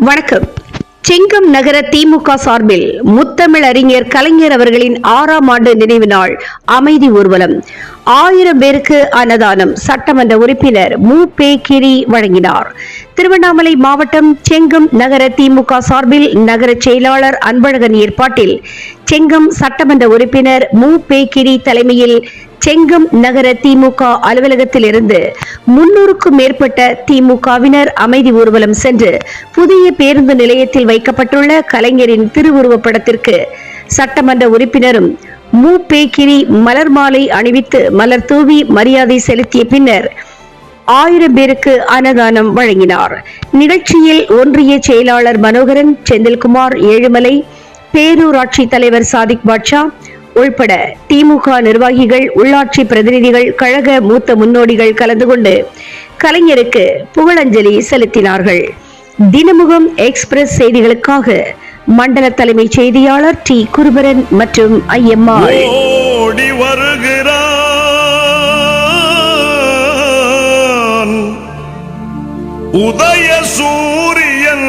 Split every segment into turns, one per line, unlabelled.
வணக்கம். செங்கம் நகர திமுக சார்பில் முத்தமிழ் அறிஞர் கலைஞர் அவர்களின் ஆறாம் ஆண்டு நினைவு நாள் அமைதி ஊர்வலம். ஆயிரம் பேருக்கு அன்னதானம் சட்டமன்ற உறுப்பினர் மு. பே. கிரி வழங்கினார். திருவண்ணாமலை மாவட்டம் செங்கம் நகர திமுக சார்பில் நகர செயலாளர் அன்பழகன் ஏற்பாட்டில் செங்கம் சட்டமன்ற உறுப்பினர் மு. பே. கிரி தலைமையில் செங்கம் நகர திமுக அலுவலகத்தில் இருந்து முன்னூறுக்கும் மேற்பட்ட திமுகவினர் அமைதி ஊர்வலம் சென்று புதிய பேருந்து நிலையத்தில் வைக்கப்பட்டுள்ள கலைஞரின் திருவுருவப்படத்திற்கு சட்டமன்ற உறுப்பினரும் மு பேக்கிரி மலர் மாலை அணிவித்து மலர் தூவி மரியாதை செலுத்திய பின்னர் ஆயிரம் பேருக்கு அன்னதானம் வழங்கினார். நிகழ்ச்சியில் ஒன்றிய செயலாளர் மனோகரன் செந்தில்குமார் ஏழுமலை பேரூராட்சி தலைவர் சாதிக் பாட்ஷா உள்பட திமுக நிர்வாகிகள் உள்ளாட்சி பிரதிநிதிகள் கழக மூத்த முன்னோடிகள் கலந்து கொண்டு கலைஞருக்கு புகழஞ்சலி செலுத்தினார்கள். தினமுகம் எக்ஸ்பிரஸ் செய்திகளுக்காக மண்டல தலைமை செய்தியாளர் டி. குருபரன் மற்றும் ஐஎம்ஆர்
ஓடி வருகிறான். உதய சூரியன்.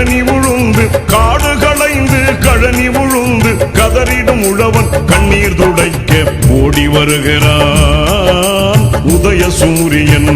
கழனி உழுந்து காடு களைந்து கழனி உழுந்து கதறிடும் உழவன் கண்ணீர் துடைக்க ஓடி வருகிறான். உதய சூரியன்